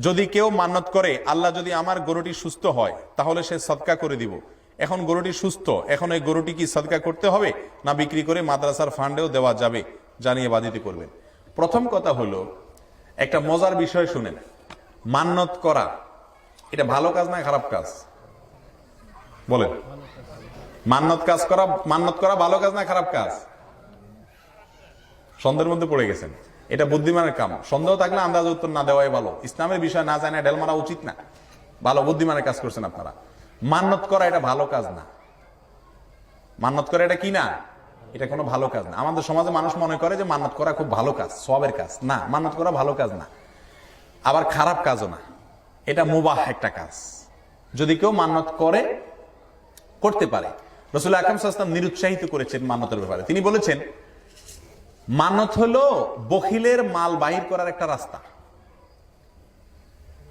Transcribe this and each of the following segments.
যদি কেউ মান্নত করে, আল্লাহ যদি আমার গরুটি সুস্থ হয়, তাহলে সে সৎকা করে দিব। এখন গরুটি সুস্থ, এখন এই গরুটি কি সৎকা করতে হবে, না বিক্রি করে মাদ্রাসার ফান্ডেও দেওয়া যাবে, জানিয়ে বাধিত করবেন। প্রথম কথা হলো, একটা মজার বিষয় শুনেন। মান্নত করা, এটা ভালো কাজ না খারাপ কাজ? বলেন। মান্নত কাজ করা, মান্নত করা ভালো কাজ না খারাপ কাজ? সন্দেহের মধ্যে পড়ে গেছেন। এটা বুদ্ধিমানের কাম। সন্দেহ থাকলে আন্দাজ উত্তর না দেওয়াই ভালো। ইসলামের বিষয় না জানে ডেল মারা উচিত না। ভালো বুদ্ধিমানের কাজ করছেন আপনারা। মান্নত করা এটা ভালো কাজ না। মান্নত করা এটা কি না? এটা কোনো ভালো কাজ না। আমাদের সমাজে মানুষ মনে করে যে মান্নত করা খুব ভালো কাজ, সবের কাজ। না, মান্নত করা ভালো কাজ না। আবার খারাপ কাজও না। এটা মুবাহ একটা কাজ। যদি কেউ মান্নত করে, করতে পারে। রসুল আকরম সাল্লাম নিরুৎসাহিত করেছেন মান্নতের ব্যাপারে। তিনি বলেছেন মানত হলো বখিলের মাল বাহির করার একটা রাস্তা।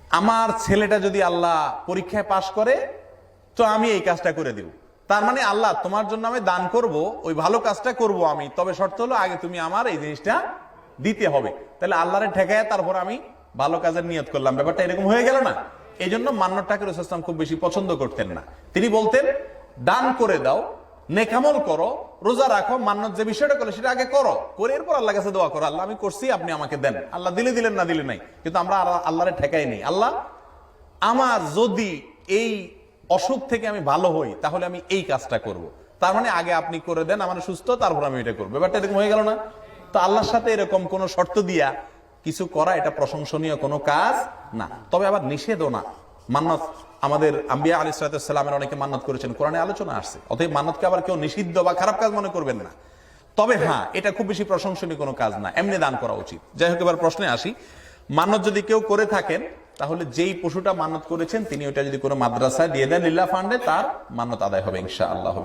আমার ছেলেটা যদি আল্লাহ পরীক্ষায় পাশ করে, তো আমি এই কাজটা করে দিব। তার মানে আল্লাহ, তোমার জন্য আমি দান করব, ওই ভালো কাজটা করব আমি। তবে শর্ত হলো, আগে তুমি আমার এই জিনিসটা দিতে হবে। তাহলে আল্লাহরে ঠেকায় তারপর আমি ভালো কাজের নিয়ত করলাম। ব্যাপারটা এরকম হয়ে গেল না? এই জন্য মান্নটাকে রসুলাম খুব বেশি পছন্দ করতেন না। তিনি বলতেন, দান করে দাও নেকামল করো, রোজা রাখো, মান্নত যে বিষয়টা করো সেটা আগে করো। করে এরপর আল্লাহ কাছে দোয়া করো, আল্লাহ আমি করছি, আপনি আমাকে দেন। আল্লাহ দিলে দিলেন, না দিলে নাই। কিন্তু আমরা আল্লাহ- আল্লাহরে ঠেকাই নেই। আল্লাহ, আমার যদি এই অসুখ থেকে আমি ভালো হই, তাহলে আমি এই কাজটা করব। তার মানে আগে আপনি করে দেন, আমার সুস্থ, তারপর আমি এটা করব। ব্যাপারটা এরকম হয়ে গেল না? তো আল্লাহর সাথে এরকম কোন শর্ত দিয়া কিছু করা, এটা প্রশংসনীয় কোনো কাজ না। তবে আবার নিষেধও না। মান্নত আমাদের আম্বিয়া আলী সালাতামের অনেকে মান্নত করেছেন। কোরআনে আলোচনা আসছে। অতএব মান্নতকে আবার কেউ নিষিদ্ধ বা খারাপ কাজ মনে করবেন না। তবে হ্যাঁ এটা খুব বেশি প্রশংসনীয় কোনো কাজ না। এমনি দান করা উচিত। যাই হোক, এবার প্রশ্নে আসি। মান্নত যদি কেউ করে থাকেন, তাহলে যেই পশুটা মানত করেছেন, তিনি ওটা যদি কোনো মাদ্রাসায় দিয়ে দেন লীলা ফান্ডে, তার মানত আদায় হবে ইনশা আল্লাহ